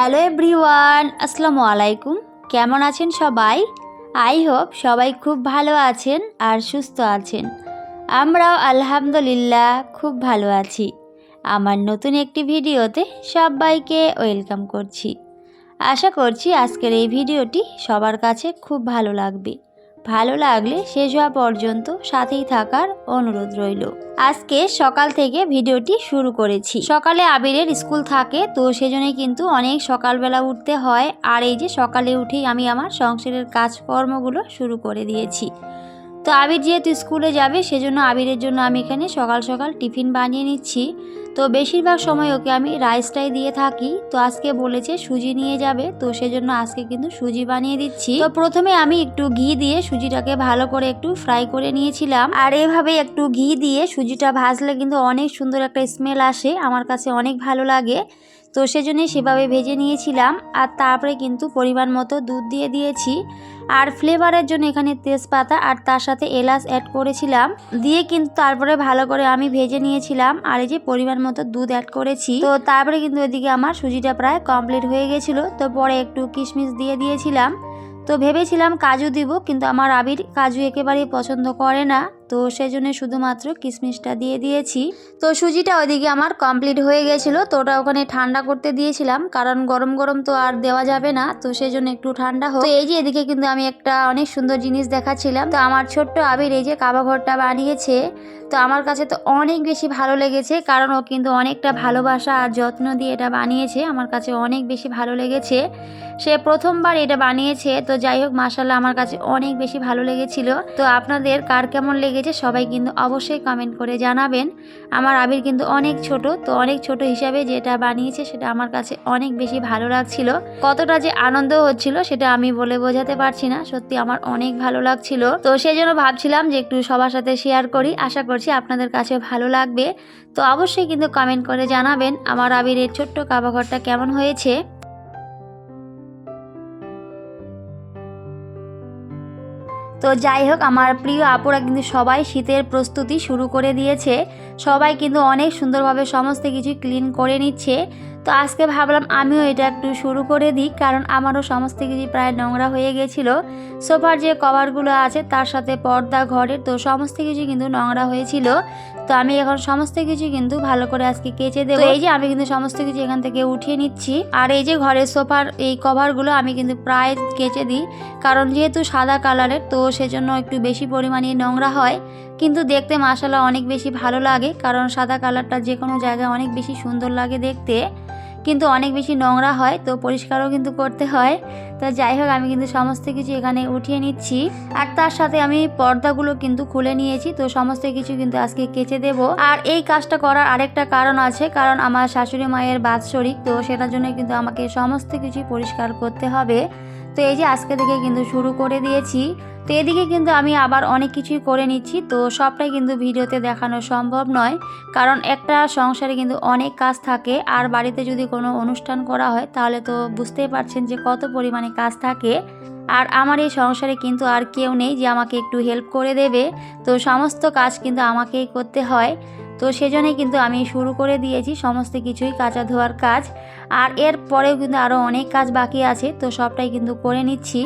Hello everyone, আসসালামু আলাইকুম। কেমন আছেন সবাই? আই হোপ সবাই খুব ভালো আছেন আর সুস্থ আছেন। আমরাও আলহামদুলিল্লাহ খুব ভালো আছি। আমার নতুন একটি ভিডিওতে সবাইকে ওয়েলকাম করছি। আশা করছি আজকের এই ভিডিওটি সবার কাছে খুব ভালো লাগবে। ভালো লাগলে শেষ হওয়া পর্যন্ত সাথেই থাকার অনুরোধ রইল। আজকে সকাল থেকে ভিডিওটি শুরু করেছি। সকালে আবিরের স্কুল থাকে, তো সেজন্যই কিন্তু অনেক সকালবেলা উঠতে হয়। আর এই যে সকালে উঠেই আমি আমার সংসারের কাজকর্মগুলো শুরু করে দিয়েছি। তো আবির যেহেতু স্কুলে যাবে, সেজন্য আবিরের জন্য আমি এখানে সকাল সকাল টিফিন বানিয়ে নিচ্ছি। তো বেশিরভাগ সময় ওকে আমি রাইসটাই দিয়ে থাকি। তো আজকে বলেছে সুজি নিয়ে যাবে, তো সেজন্য আজকে কিন্তু সুজি বানিয়ে দিচ্ছি। তো প্রথমে আমি একটু ঘি দিয়ে সুজিটাকে ভালো করে একটু ফ্রাই করে নিয়েছিলাম। আর এভাবে একটু ঘি দিয়ে সুজিটা ভাজলে কিন্তু অনেক সুন্দর একটা স্মেল আসে, আমার কাছে অনেক ভালো লাগে। তো সেজন্যই সেভাবে ভেজে নিয়েছিলাম। আর তারপরে কিন্তু পরিমাণ মতো দুধ দিয়ে দিয়েছি। আর ফ্লেভারের জন্য এখানে তেজপাতা আর তার সাথে এলাচ অ্যাড করেছিলাম। দিয়ে কিন্তু তারপরে ভালো করে আমি ভেজে নিয়েছিলাম আর এই যে পরিমাণ মতো দুধ অ্যাড করেছি। তো তারপরে কিন্তু ওইদিকে আমার সুজিটা প্রায় কমপ্লিট হয়ে গেছিল। তো পরে একটু কিশমিশ দিয়ে দিয়েছিলাম। তো ভেবেছিলাম কাজু দিব, কিন্তু আমার আবির কাজু একেবারেই পছন্দ করে না। তো সেজন্য শুধুমাত্র কিশমিশটা দিয়ে দিয়েছি। তো সুজিটা ওইদিকে আমার কমপ্লিট হয়ে গেছিল। তো ওটা ওখানে ঠান্ডা করতে দিয়েছিলাম। কারণ গরম গরম তো আর দেওয়া যাবে না। তো সেজন্য একটু ঠান্ডা হোক। এই যে এদিকে কিন্তু আমি একটা অনেক সুন্দর জিনিস দেখাচ্ছিলাম। তো আমার ছোট্ট আবির এই যে কাবা ঘরটা বানিয়েছে, তো আমার কাছে তো অনেক বেশি ভালো লেগেছে। কারণ ও কিন্তু অনেকটা ভালোবাসা আর যত্ন দিয়ে এটা বানিয়েছে। আমার কাছে অনেক বেশি ভালো লেগেছে। সে প্রথমবার এটা বানিয়েছে। তো যাই হোক মাসাল্লাহ আমার কাছে অনেক বেশি ভালো লেগেছিল। তো আপনাদের কার কেমন লেগেছে সবাই কিন্তু অবশ্যই কমেন্ট করে জানাবেন। আমার আবির কিন্তু অনেক ছোট, তো অনেক ছোট হিসাবে যেটা বানিয়েছে সেটা আমার কাছে অনেক বেশি ভালো লাগছিল। কতটা যে আনন্দ হচ্ছিল সেটা আমি বলে বোঝাতে পারছি না, সত্যি আমার অনেক ভালো লাগছিল। তো সেই জন্য ভাবছিলাম যে একটু সবার সাথে শেয়ার করি, আশা করছি আপনাদের কাছে ভালো লাগবে। তো অবশ্যই কিন্তু কমেন্ট করে জানাবেন আমার আবির এর ছোট্ট কাবাঘরটা কেমন হয়েছে। তো যাই হোক, আমার প্রিয় আপুরা কিন্তু সবাই শীতের প্রস্তুতি শুরু করে দিয়েছে। সবাই কিন্তু অনেক সুন্দরভাবে সমস্ত কিছু ক্লিন করে নিচ্ছে। তো আজকে ভাবলাম আমিও এটা একটু শুরু করে দিই কারণ আমারও সমস্ত কিছু প্রায় নোংরা হয়ে গেছিল। সোফার যে কভারগুলো আছে তার সাথে পর্দা ঘরের তো সমস্ত কিছু কিন্তু নোংরা হয়েছিল। তো আমি এখন সমস্ত কিছু কিন্তু ভালো করে আজকে কেচে দেবো। এই যে আমি কিন্তু সমস্ত কিছু এখান থেকে উঠিয়ে নিচ্ছি। আর এই যে ঘরের সোফার এই কভারগুলো আমি কিন্তু প্রায় কেচে দিই কারণ যেহেতু সাদা কালারের তো সেজন্য একটু বেশি পরিমাণে নোংরা হয়। কিন্তু দেখতে মাসালা অনেক বেশি ভালো লাগে, কারণ সাদা কালারটা যে কোনো জায়গায় অনেক বেশি সুন্দর লাগে দেখতে। কিন্তু অনেক বেশি নোংরা হয়, তো পরিষ্কারও কিন্তু করতে হয়। তো যাই হোক, আমি কিন্তু সমস্ত কিছু এখানে উঠিয়ে নিচ্ছি। আর তার সাথে আমি পর্দাগুলো কিন্তু খুলে নিয়েছি, তো সমস্ত কিছু কিন্তু আজকে কেচে দেব। আর এই কাজটা করার আরেকটা কারণ আছে, কারণ আমার শাশুড়ি মায়ের বাৎসরিক, তো সেটার জন্য কিন্তু আমাকে সমস্ত কিছু পরিষ্কার করতে হবে। তো এই যে আজকে থেকে কিন্তু শুরু করে দিয়েছি। তো এদিকে কিন্তু আমি আবার অনেক কিছুই করে নিচ্ছি। তো সবটাই কিন্তু ভিডিওতে দেখানো সম্ভব নয়। কারণ একটা সংসারে কিন্তু অনেক কাজ থাকে। আর বাড়িতে যদি কোনো অনুষ্ঠান করা হয়, তাহলে তো বুঝতেই পারছেন যে কত পরিমাণে কাজ থাকে। আর আমার এই সংসারে কিন্তু আর কেউ নেই যে আমাকে একটু হেল্প করে দেবে। তো সমস্ত কাজ কিন্তু আমাকেই করতে হয়। তো সেজন্যই কিন্তু আমি শুরু করে দিয়েছি সমস্ত কিছুই কাঁচা ধোয়ার কাজ। আর এর পরেও কিন্তু আরও অনেক কাজ বাকি আছে। তো সবটাই কিন্তু করে নিচ্ছি।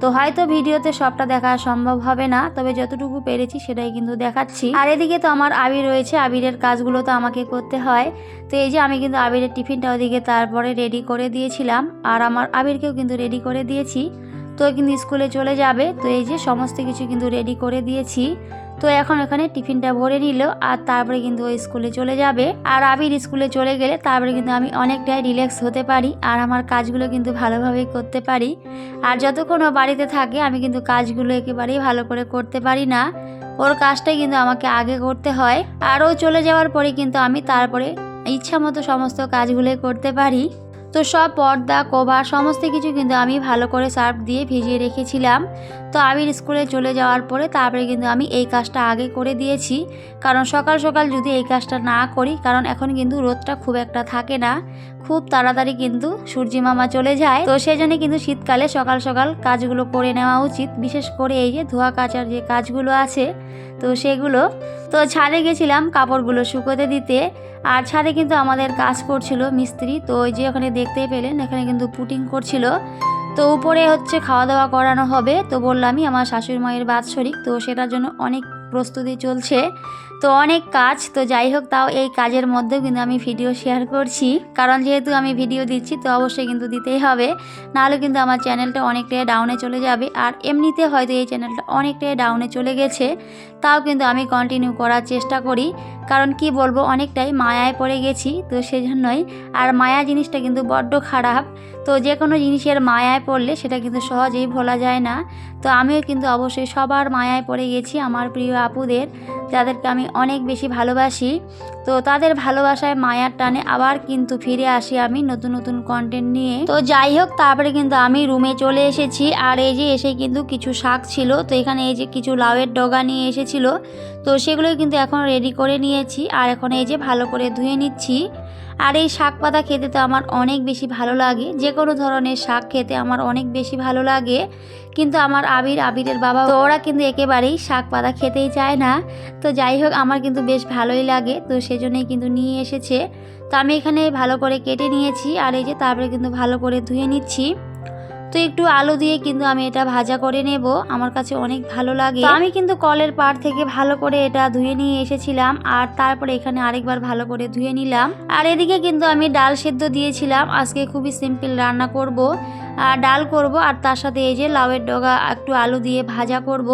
তো হয়তো ভিডিওতে সবটা দেখা সম্ভব হবে না, তবে যতটুকু পেরেছি সেটাই কিন্তু দেখাচ্ছি। আর এদিকে তো আমার আবির রয়েছে, আবিরের কাজগুলো তো আমাকে করতে হয়। তো এই যে আমি কিন্তু আবিরের টিফিনটা ওদিকে তারপরে রেডি করে দিয়েছিলাম, আর আমার আবিরকেও কিন্তু রেডি করে দিয়েছি। তো কিন্তু স্কুলে চলে যাবে। তো এই যে সমস্ত কিছু কিন্তু রেডি করে দিয়েছি। তো এখন এখানে টিফিনটা ভরে নিল আর তারপরে কিন্তু ওই স্কুলে চলে যাবে। আর আবির স্কুলে চলে গেলে তারপরে কিন্তু আমি অনেকটাই রিল্যাক্স হতে পারি আর আমার কাজগুলো কিন্তু ভালোভাবেই করতে পারি। আর যতক্ষণ ও বাড়িতে থাকে, আমি কিন্তু কাজগুলো একেবারেই ভালো করে করতে পারি না। ওর কাজটাই কিন্তু আমাকে আগে করতে হয়। আর ও চলে যাওয়ার পরে কিন্তু আমি তারপরে ইচ্ছা মতো সমস্ত কাজগুলোই করতে পারি। তো সব পর্দা, কভার, সমস্ত কিছু কিন্তু আমি ভালো করে সার্ফ দিয়ে ভিজিয়ে রেখেছিলাম। তো আবির স্কুলে চলে যাওয়ার পরে তারপরে কিন্তু আমি এই কাজটা আগে করে দিয়েছি। কারণ সকাল সকাল যদি এই কাজটা না করি, কারণ এখন কিন্তু রোদটা খুব একটা থাকে না, খুব তাড়াতাড়ি কিন্তু সূর্যি মামা চলে যায়। তো সেই জন্য কিন্তু শীতকালে সকাল সকাল কাজগুলো করে নেওয়া উচিত। বিশেষ করে এই যে ধোয়া কাচার যে কাজগুলো আছে তো সেগুলো, তো ছাদে গেছিলাম কাপড়গুলো শুকোতে দিতে। আর ছাদে কিন্তু আমাদের কাজ করছিল মিস্ত্রি, তো ওই যে ওখানে দেখতেই পেলেন, এখানে কিন্তু পুটিং করছিল। তো উপরে হচ্ছে খাওয়া দাওয়া করানো হবে, তো বললামই আমার শাশুড়ি মায়ের বাৎসরিক, তো সেটার জন্য অনেক প্রস্তুতি চলছে। তো অনেক কাজ, তো যাই হোক, তাও এই কাজের মধ্যেও কিন্তু আমি ভিডিও শেয়ার করছি। কারণ যেহেতু আমি ভিডিও দিচ্ছি, তো অবশ্যই কিন্তু দিতেই হবে। নাহলে কিন্তু আমার চ্যানেলটা অনেকটাই ডাউনে চলে যাবে। আর এমনিতে হয়তো এই চ্যানেলটা অনেকটাই ডাউনে চলে গেছে। তাও কিন্তু আমি কন্টিনিউ করার চেষ্টা করি। কারণ কি বলব, অনেকটাই মায়ায় পড়ে গেছি। তো সেজন্যই, আর মায়া জিনিসটা কিন্তু বড্ড খারাপ। তো যে কোনো জিনিসের মায়ায় পড়লে সেটা কিন্তু সহজেই ভোলা যায় না। তো আমিও কিন্তু অবশ্যই সবার মায়ায় পড়ে গেছি আমার প্রিয় আপুদের। যাদেরকে আমি অনেক বেশি ভালোবাসি, তো তাদের ভালোবাসায় মায়ার টানে আবার কিন্তু ফিরে আসি আমি নতুন নতুন কন্টেন্ট নিয়ে। তো যাই হোক, তারপরে কিন্তু আমি রুমে চলে এসেছি। আর এই যে এসে কিন্তু কিছু শাক ছিল, তো এখানে এই যে কিছু লাউয়ের ডগা নিয়ে এসেছিল, তো সেগুলোই কিন্তু এখন রেডি করে নিয়েছি। আর এখন এই যে ভালো করে ধুয়ে নিচ্ছি। আর এই শাক পাতা খেতে তো আমার অনেক বেশি ভালো লাগে। যে কোনো ধরনের শাক খেতে আমার অনেক বেশি ভালো লাগে। কিন্তু আমার আবির, আবিরের বাবা ওরা কিন্তু একেবারেই শাক পাতা খেতেই চায় না। তো যাই হোক, আমার কিন্তু বেশ ভালোই লাগে। তো সেজন্যই কিন্তু নিয়ে এসেছে। তো আমি এখানে ভালো করে কেটে নিয়েছি আর এই যে তারপরে কিন্তু ভালো করে ধুয়ে নিচ্ছি। তো একটু আলু দিয়ে কিন্তু আমি এটা ভাজা করে নেব। আমার কাছে অনেক ভালো লাগে। আমি কিন্তু কলের পাড় থেকে ভালো করে এটা ধুয়ে নিয়ে এসেছিলাম আর তারপরে এখানে আরেকবার ভালো করে ধুয়ে নিলাম। আর এদিকে কিন্তু আমি ডাল সেদ্ধ দিয়েছিলাম। আজকে খুবই সিম্পল রান্না করব। আর ডাল করব আর তার সাথে এই যে লাউয়ের ডগা একটু আলু দিয়ে ভাজা করব।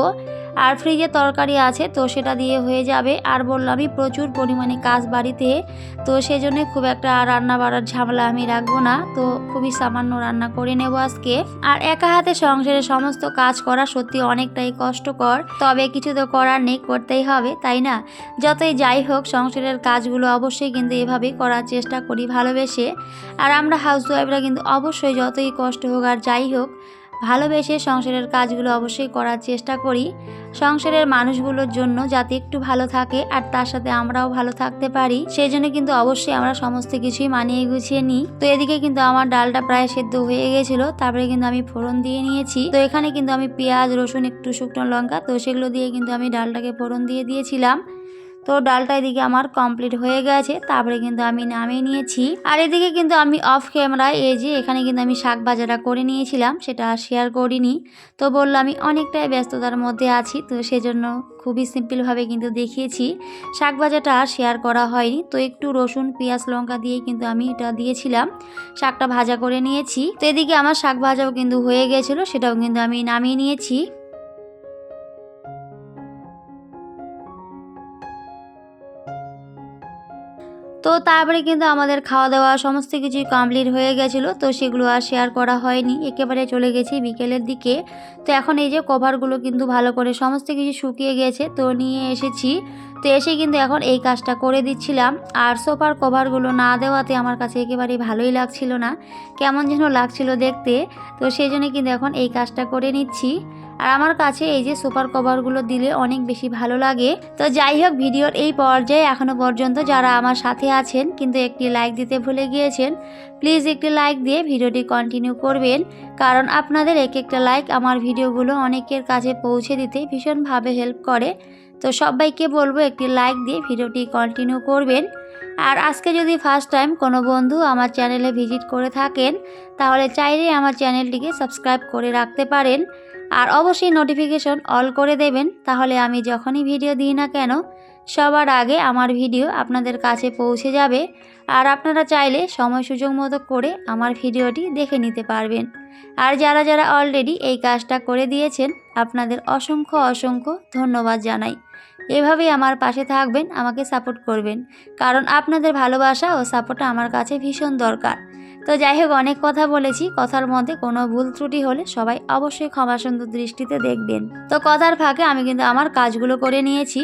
আর ফ্রিজে তরকারি আছে, তো সেটা দিয়ে হয়ে যাবে। আর বললামই, প্রচুর পরিমাণে কাজ বাড়িতে, তো সেজন্য খুব একটা রান্না বাড়ার ঝামেলা আমি রাখব না। তো খুবই সামান্য রান্না করে নেব আজকে। আর একা হাতে সংসারের সমস্ত কাজ করা সত্যি অনেকটাই কষ্টকর, তবে কিছু তো করার নেই, করতেই হবে, তাই না? যতই যাই হোক, সংসারের কাজগুলো অবশ্যই কিন্তু এভাবেই করার চেষ্টা করি ভালোবেসে। আর আমরা হাউসওয়াইফরা কিন্তু অবশ্যই যতই কষ্ট হোক আর যাই হোক ভালোবেসে সংসারের কাজগুলো অবশ্যই করার চেষ্টা করি। সংসারের মানুষগুলোর জন্য যাতে একটু ভালো থাকে আর তার সাথে আমরাও ভালো থাকতে পারি। সেই জন্য কিন্তু অবশ্যই আমরা সমস্ত কিছুই মানিয়ে গুছিয়ে নিই। তো এদিকে কিন্তু আমার ডালটা প্রায় সেদ্ধ হয়ে গেছিল, তারপরে কিন্তু আমি ফোড়ন দিয়ে নিয়েছি। তো এখানে কিন্তু আমি পেঁয়াজ, রসুন, একটু শুকনো লঙ্কা, তো সেগুলো দিয়ে কিন্তু আমি ডালটাকে ফোড়ন দিয়ে দিয়েছিলাম। তো ডালটা এদিকে আমার কমপ্লিট হয়ে গেছে, তারপরে কিন্তু আমি নামিয়ে নিয়েছি। আর এদিকে কিন্তু আমি অফ ক্যামেরায় এই যে এখানে কিন্তু আমি শাক ভাজাটা করে নিয়েছিলাম, সেটা শেয়ার করিনি। তো বলল আমি অনেকটাই ব্যস্ততার মধ্যে আছি, তো সেজন্য খুবই সিম্পলভাবে কিন্তু দেখিয়েছি। শাক ভাজাটা শেয়ার করা হয়নি, তো একটু রসুন, পেঁয়াজ, লঙ্কা দিয়ে কিন্তু আমি এটা দিয়েছিলাম। শাকটা ভাজা করে নিয়েছি। তো এদিকে আমার শাক ভাজাও কিন্তু হয়ে গেছিল, সেটাও কিন্তু আমি নামিয়ে নিয়েছি। তারপরে কিন্তু আমাদের খাওয়া দাওয়া সমস্ত কিছুই কমপ্লিট হয়ে গেছিল, তো সেগুলো আর শেয়ার করা হয়নি। একেবারে চলে গেছি বিকেলের দিকে। তো এখন এই যে কভারগুলো কিন্তু ভালো করে সমস্ত কিছু শুকিয়ে গেছে, তো নিয়ে এসেছি। তো এসে কিন্তু এখন এই কাজটা করে দিচ্ছিলাম। আর সোফার কভারগুলো না দেওয়াতে আমার কাছে একেবারেই ভালোই লাগছিল না। কেমন যেন লাগছিল দেখতে। তো সেই জন্য কিন্তু এখন এই কাজটা করে নিচ্ছি। আর আমার কাছে এই যে সুপার কভারগুলো দিলে অনেক বেশি ভালো লাগে। তো যাই হোক, ভিডিওর এই পর্যায়ে এখনও পর্যন্ত যারা আমার সাথে আছেন কিন্তু একটি লাইক দিতে ভুলে গিয়েছেন প্লিজ একটি লাইক দিয়ে ভিডিওটি কন্টিনিউ করবেন। কারণ আপনাদের এক একটা লাইক আমার ভিডিওগুলো অনেকের কাছে পৌঁছে দিতে ভীষণভাবে হেল্প করে। তো সবাইকে বলব একটি লাইক দিয়ে ভিডিওটি কন্টিনিউ করবেন। আর আজকে যদি ফার্স্ট টাইম কোনো বন্ধু আমার চ্যানেলে ভিজিট করে থাকেন, তাহলে চাইলে আমার চ্যানেলটিকে সাবস্ক্রাইব করে রাখতে পারেন। আর অবশ্যই নোটিফিকেশন অল করে দেবেন। তাহলে আমি যখনই ভিডিও দিই না কেন, সবার আগে আমার ভিডিও আপনাদের কাছে পৌঁছে যাবে। আর আপনারা চাইলে সময় সুযোগ মতো করে আমার ভিডিওটি দেখে নিতে পারবেন। আর যারা যারা অলরেডি এই কাজটা করে দিয়েছেন, আপনাদের অসংখ্য অসংখ্য ধন্যবাদ জানাই। এভাবেই আমার পাশে থাকবেন, আমাকে সাপোর্ট করবেন। কারণ আপনাদের ভালোবাসা ও সাপোর্টটা আমার কাছে ভীষণ দরকার। তো যাই হোক অনেক কথা বলেছি। কথার মধ্যে কোনো ভুল ত্রুটি হলে সবাই অবশ্যই ক্ষমা সুন্দর দৃষ্টিতে দেখবেন। তো কথার ফাঁকে আমি কিন্তু আমার কাজগুলো করে নিয়েছি।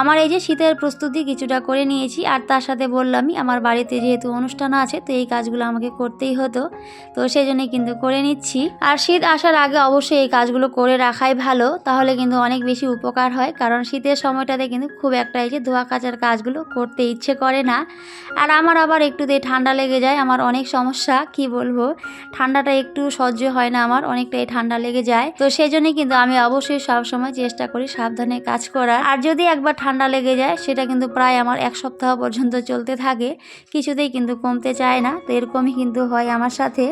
আমার এই যে শীতের প্রস্তুতি কিছুটা করে নিয়েছি আর তার সাথে বললামই, আমার বাড়িতে যেহেতু অনুষ্ঠান আছে, তো এই কাজগুলো আমাকে করতেই হতো। তো সেই জন্যই কিন্তু করে নিচ্ছি। আর শীত আসার আগে অবশ্যই এই কাজগুলো করে রাখাই ভালো। তাহলে কিন্তু অনেক বেশি উপকার হয়, কারণ শীতের সময়টাতে কিন্তু খুব একটা এই যে ধোয়া কাচার কাজগুলো করতে ইচ্ছে করে না। আর আমার আবার একটুতেই ঠান্ডা লেগে যায়, আমার অনেক সমস্যা, কি বলব? ঠান্ডাটা একটু সহ্য হয় না আমার, অনেকটাই ঠান্ডা লেগে যায়। তো সেই জন্যই কিন্তু আমি অবশ্যই সবসময় চেষ্টা করি সাবধানে কাজ করার। আর যদি একবার ঠান্ডা লেগে যায়, সেটা কিন্তু প্রায় আমার এক সপ্তাহ পর্যন্ত চলতে থাকে। কিছুতেই কিন্তু কমতে চায় না, তো এরকমই কিন্তু হয় আমার সাথে।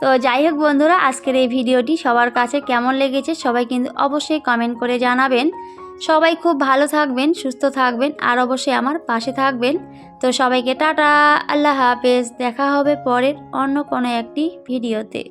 তো যাই হোক বন্ধুরা, আজকের এই ভিডিওটি সবার কাছে কেমন লেগেছে, সবাই কিন্তু অবশ্যই কমেন্ট করে জানাবেন। সবাই খুব ভালো থাকবেন, সুস্থ থাকবেন, আর অবশ্যই আমার পাশে থাকবেন। তো সবাইকে টাটা, আল্লাহ হাফেজ। দেখা হবে পরের অন্য কোনো একটি ভিডিওতে।